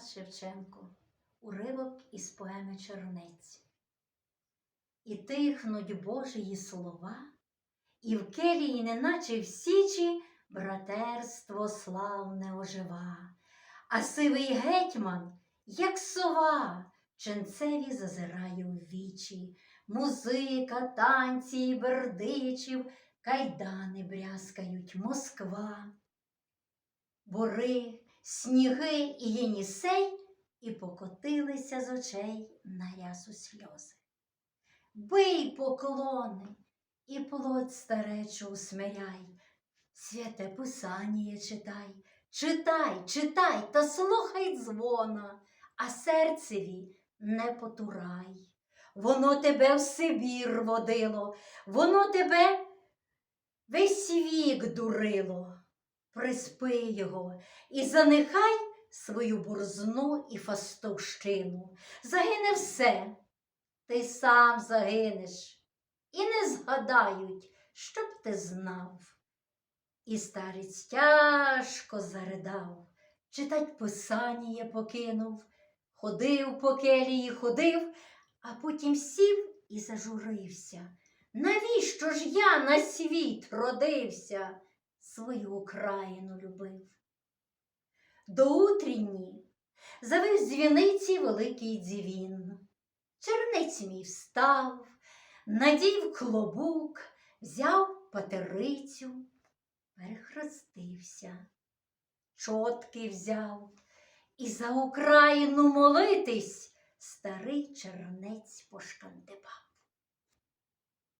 Тарас Шевченко, уривок із поеми Чернець. І тихнуть Божії слова, і в келії, неначе в січі, братерство славне ожива, а сивий гетьман, як сова, ченцеві зазирає у вічі, музика, танці і бердичів, кайдани брязкають Москва. Бори, сніги і Єнісей і покотилися з очей на рясу сльози. Бий поклони і плоть старечу усмиряй, святе писання читай, читай, читай та слухай дзвона, а серцеві не потурай. Воно тебе в Сибір водило, воно тебе весь вік дурило приспи його і занехай свою борзну і фастовщину. Загине все, ти сам загинеш, і не згадають, щоб ти знав. І старець тяжко заридав, читать писання покинув, ходив по келії, ходив, а потім сів і зажурився. Навіщо ж я на світ родився? Свою Україну любив. До утрінні завив дзвіниці великий дзвін. Чернець мій встав, надів клобук, взяв патерицю, перехрестився, чотки взяв і за Україну молитись старий чернець пошкандибав.